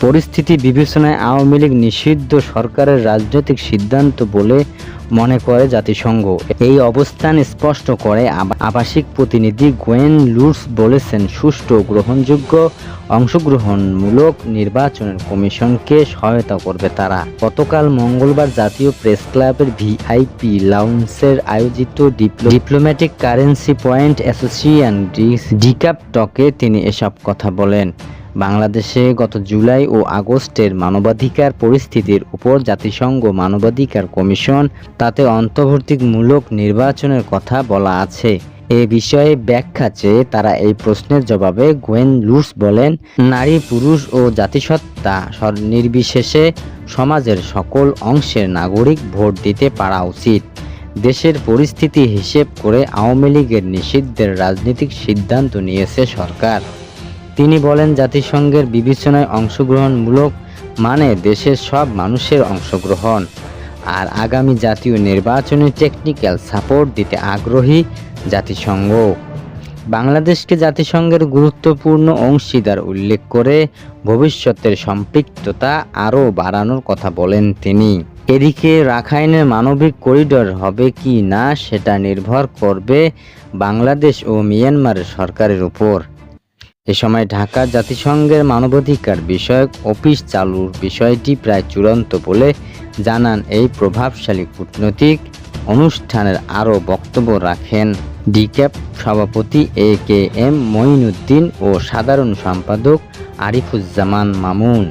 পরিস্থিতি বিবেচনায় আওয়ামী লীগ নিষিদ্ধ সরকারের রাজনৈতিক সিদ্ধান্ত বলে মনে করে জাতিসংঘ। এই অবস্থান স্পষ্ট করে আবাসিক প্রতিনিধি গোয়েন লুটস বলেছেন, সুষ্ঠু, গ্রহণযোগ্য, অংশগ্রহণমূলক নির্বাচনের কমিশনকে সহায়তা করবে তারা। গতকাল মঙ্গলবার জাতীয় প্রেস ক্লাবের ভিআইপি লাউন্সের আয়োজিত ডিপ্লো- ডিপ্লোম্যাটিক কারেন্সি পয়েন্ট অ্যাসোসিয়েশন ডিকাপ টকে তিনি এসব কথা বলেন। বাংলাদেশে গত জুলাই ও আগস্টের মানবাধিকার পরিস্থিতির উপর জাতিসংঘ মানবাধিকার কমিশন তাতে অন্তর্বর্তীমূলক নির্বাচনের কথা বলা আছে। এ বিষয়ে ব্যাখ্যা চেয়ে তারা এই প্রশ্নের জবাবে গোয়েন লুস বলেন, নারী, পুরুষ ও জাতিসত্তা নির্বিশেষে সমাজের সকল অংশের নাগরিক ভোট দিতে পারা উচিত। দেশের পরিস্থিতি হিসেব করে আওয়ামী লীগের নিষিদ্ধের রাজনৈতিক সিদ্ধান্ত নিয়েছে সরকার। তিনি বলেন, জাতিসংঘের বিবেচনায় অংশগ্রহণমূলক মানে দেশের সব মানুষের অংশগ্রহণ। আর আগামী জাতীয় নির্বাচনে টেকনিক্যাল সাপোর্ট দিতে আগ্রহী জাতিসংঘ। বাংলাদেশকে জাতিসংঘের গুরুত্বপূর্ণ অংশীদার উল্লেখ করে ভবিষ্যতের সম্পৃক্ততা আরও বাড়ানোর কথা বলেন তিনি। এদিকে রাখাইনের মানবিক করিডর হবে কি না সেটা নির্ভর করবে বাংলাদেশ ও মিয়ানমারের সরকারের উপর। এ সময় ঢাকা জাতিসংঘের মানবাধিকার বিষয়ক অফিস চালুর বিষয়টি প্রায় চূড়ান্ত বলে জানান এই প্রভাবশালী কূটনৈতিক অনুষ্ঠানের আরও বক্তব্য রাখেন ডিক্যাপ সভাপতি এ কে এম মঈনুদ্দিন ও সাধারণ সম্পাদক আরিফুজ্জামান মামুন।